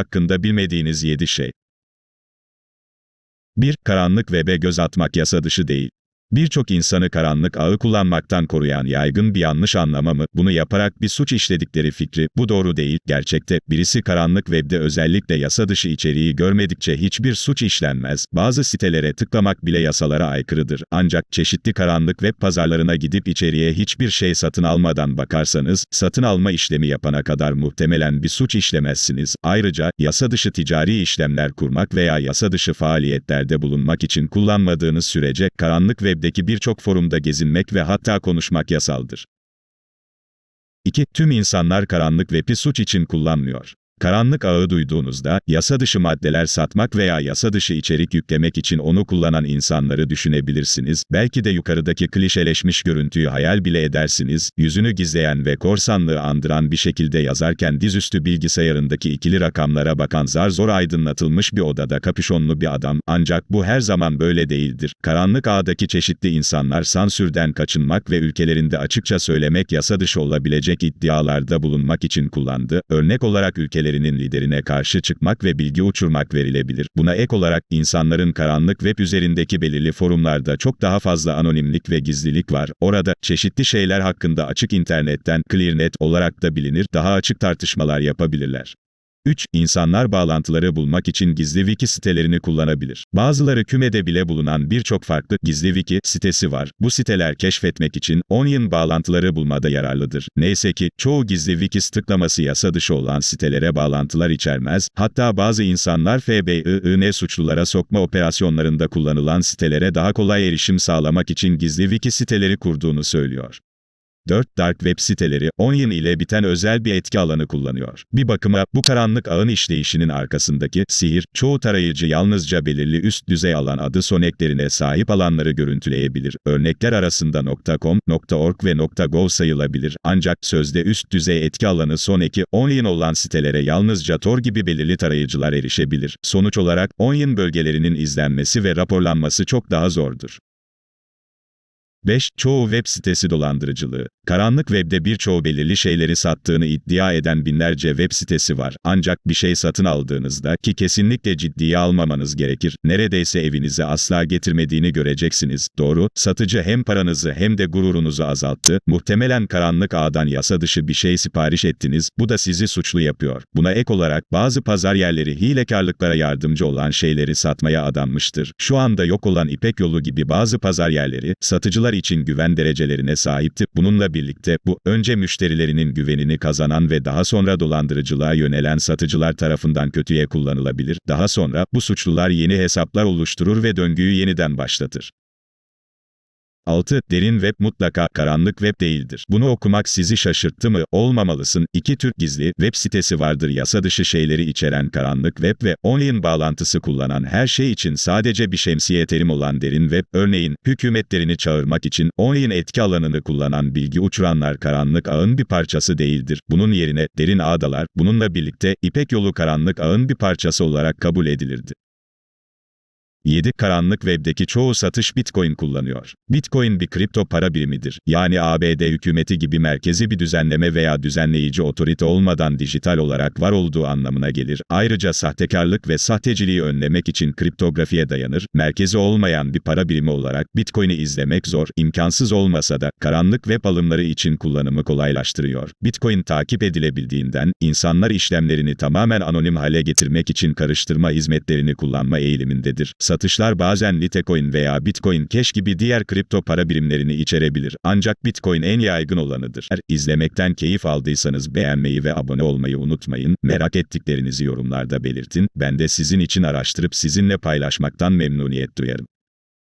Hakkında bilmediğiniz 7 şey. 1. Karanlık web'e göz atmak yasa dışı değil. Birçok insanı karanlık ağı kullanmaktan koruyan yaygın bir yanlış anlama mı, bunu yaparak bir suç işledikleri fikri, bu doğru değil, gerçekte, birisi karanlık webde özellikle yasa dışı içeriği görmedikçe hiçbir suç işlenmez, bazı sitelere tıklamak bile yasalara aykırıdır, ancak çeşitli karanlık web pazarlarına gidip içeriye hiçbir şey satın almadan bakarsanız, satın alma işlemi yapana kadar muhtemelen bir suç işlemezsiniz, ayrıca, yasa dışı ticari işlemler kurmak veya yasa dışı faaliyetlerde bulunmak için kullanmadığınız sürece, karanlık web web'deki birçok forumda gezinmek ve hatta konuşmak yasaldır. 2. Tüm insanlar karanlık web'i suç için kullanmıyor. Karanlık ağı duyduğunuzda, yasa dışı maddeler satmak veya yasa dışı içerik yüklemek için onu kullanan insanları düşünebilirsiniz, belki de yukarıdaki klişeleşmiş görüntüyü hayal bile edersiniz, yüzünü gizleyen ve korsanlığı andıran bir şekilde yazarken dizüstü bilgisayarındaki ikili rakamlara bakan zar zor aydınlatılmış bir odada kapüşonlu bir adam, ancak bu her zaman böyle değildir. Karanlık ağdaki çeşitli insanlar sansürden kaçınmak ve ülkelerinde açıkça söylemek yasa dışı olabilecek iddialarda bulunmak için kullandı, örnek olarak ülkeleri ülkelerinin liderine karşı çıkmak ve bilgi uçurmak verilebilir. Buna ek olarak, insanların karanlık web üzerindeki belirli forumlarda çok daha fazla anonimlik ve gizlilik var. Orada, çeşitli şeyler hakkında açık internetten, clearnet olarak da bilinir, daha açık tartışmalar yapabilirler. 3. İnsanlar bağlantıları bulmak için gizli wiki sitelerini kullanabilir. Bazıları kümede bile bulunan birçok farklı gizli wiki sitesi var. Bu siteler keşfetmek için Onion bağlantıları bulmada yararlıdır. Neyse ki çoğu gizli wiki tıklaması yasa dışı olan sitelere bağlantılar içermez. Hatta bazı insanlar FBI'ın suçlulara sokma operasyonlarında kullanılan sitelere daha kolay erişim sağlamak için gizli wiki siteleri kurduğunu söylüyor. 4. Dark web siteleri, Onion ile biten özel bir etki alanı kullanıyor. Bir bakıma, bu karanlık ağın işleyişinin arkasındaki sihir, çoğu tarayıcı yalnızca belirli üst düzey alan adı soneklerine sahip alanları görüntüleyebilir. Örnekler arasında .com, .org ve .gov sayılabilir. Ancak sözde üst düzey etki alanı son eki, Onion olan sitelere yalnızca Tor gibi belirli tarayıcılar erişebilir. Sonuç olarak, Onion bölgelerinin izlenmesi ve raporlanması çok daha zordur. 5. Çoğu web sitesi dolandırıcılığı. Karanlık webde birçoğu belirli şeyleri sattığını iddia eden binlerce web sitesi var. Ancak bir şey satın aldığınızda ki kesinlikle ciddiye almamanız gerekir. Neredeyse evinize asla getirmediğini göreceksiniz. Doğru, satıcı hem paranızı hem de gururunuzu azalttı. Muhtemelen karanlık ağdan yasa dışı bir şey sipariş ettiniz. Bu da sizi suçlu yapıyor. Buna ek olarak bazı pazar yerleri hilekarlıklara yardımcı olan şeyleri satmaya adanmıştır. Şu anda yok olan İpek yolu gibi bazı pazar yerleri satıcılar için güven derecelerine sahipti. Bununla birlikte bu, önce müşterilerinin güvenini kazanan ve daha sonra dolandırıcılığa yönelen satıcılar tarafından kötüye kullanılabilir. Daha sonra, bu suçlular yeni hesaplar oluşturur ve döngüyü yeniden başlatır. 6. Derin web mutlaka karanlık web değildir. Bunu okumak sizi şaşırttı mı? Olmamalısın. İki Türk gizli web sitesi vardır yasa dışı şeyleri içeren karanlık web ve online bağlantısı kullanan her şey için sadece bir şemsiye terim olan derin web. Örneğin, hükümetlerini çağırmak için online etki alanını kullanan bilgi uçuranlar karanlık ağın bir parçası değildir. Bunun yerine derin ağdalar, bununla birlikte İpek yolu karanlık ağın bir parçası olarak kabul edilirdi. 7. Karanlık webdeki çoğu satış Bitcoin kullanıyor. Bitcoin bir kripto para birimidir. Yani ABD hükümeti gibi merkezi bir düzenleme veya düzenleyici otorite olmadan dijital olarak var olduğu anlamına gelir. Ayrıca sahtekarlık ve sahteciliği önlemek için kriptografiye dayanır. Merkezi olmayan bir para birimi olarak Bitcoin'i izlemek zor, imkansız olmasa da karanlık web alımları için kullanımı kolaylaştırıyor. Bitcoin takip edilebildiğinden insanlar işlemlerini tamamen anonim hale getirmek için karıştırma hizmetlerini kullanma eğilimindedir satışlar bazen Litecoin veya Bitcoin Cash gibi diğer kripto para birimlerini içerebilir. Ancak Bitcoin en yaygın olanıdır. Eğer izlemekten keyif aldıysanız beğenmeyi ve abone olmayı unutmayın. Merak ettiklerinizi yorumlarda belirtin. Ben de sizin için araştırıp sizinle paylaşmaktan memnuniyet duyarım.